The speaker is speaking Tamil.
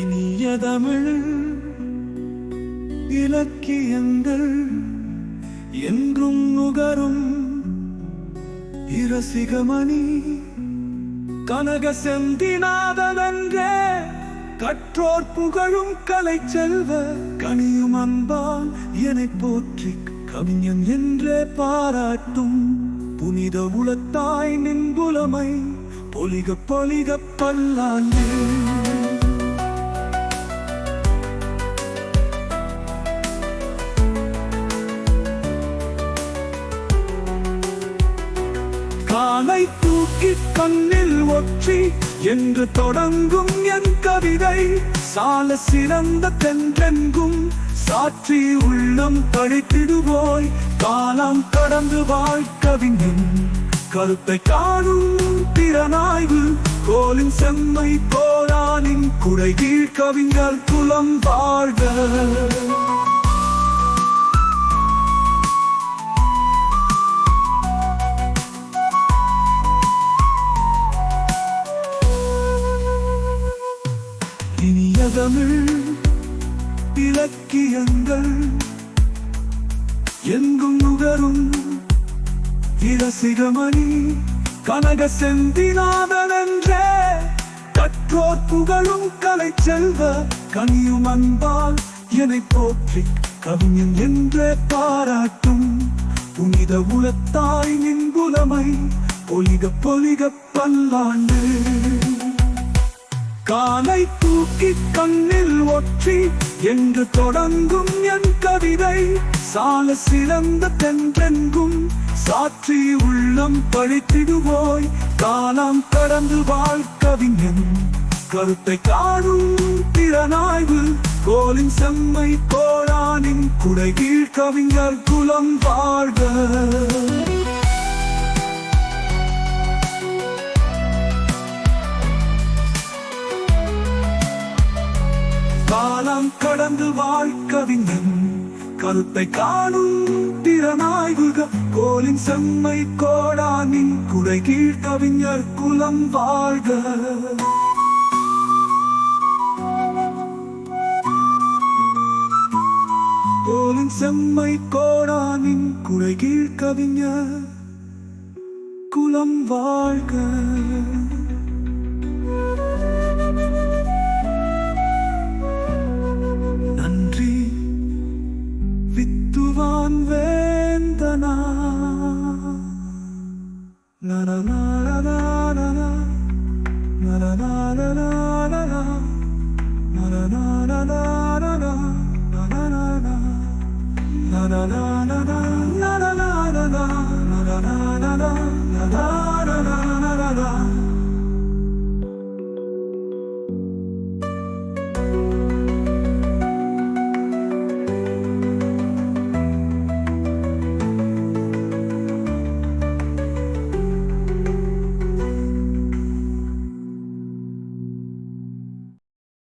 இனிய தமிழ் இலக்கியங்கள் என்றும் நுகரும் இரசிகமணி கனக செந்திநாதனன்றே கற்றோர் புகழும் கலை செல்வ கனியும் அன்பால் என்னை போற்றி கவிஞன் என்றே பாராட்டும். புனித உளத்தாய் நின்புலமை பொலிக பொலிக பல்லாண்டு. தூக்கி கண்ணில் ஒற்றி என்று தொடங்கும் என் கவிதை. சால சிறந்த தென்றெங்கும் சாற்றி உள்ளம் தழைத்திடுவோய் காலம் கடந்து வாழ்க்கவிஞன் கருத்தை காணும் திறனாய்வு. கோலின் செம்மை கோரானின் குடைகீழ் கவிஞர் குலம் வாழ்க. இனிய தமிழ் இலக்கியங்கள் எங்கும் நுகரும் இரசிகமணி கனக செந்திநாதன் என்றே. கற்றோர் புகழும் கலை செல்வ கனியும் அன்பால் என்னை போற்றி கவிஞன் என்றே பாராட்டும். புனித உலத்தாய் நின்புலமை பொலிக பொலிக பல்லாண்டு. காலை தூக்கி கண்ணில் ஒற்றி என்று தொடங்கும் என் கவிதை. சால சிறந்த தென்றெங்கும் சாற்றி உள்ளம் பழித்திடுவோய். காலம் கடந்து வாழ்க்கவிஞன் கருத்தை காணும் திறனாய்வு. கோலின் செம்மை கோரானின் குடைகீழ் கவிஞர் குலம் வாழ்க. காலம் கடந்து வாழ்க்கவிஞன் கருத்தை காணும் திறனாய்வுக கோலின் செம்மை கோடானின் குடை கீழ் கவிஞர் குலம் வாழ்க. கோலின் செம்மை கோடானின் குடை கீழ் கவிஞர் குலம் வாழ்க. conventana la la la la la la la la la la la la la la la la la la la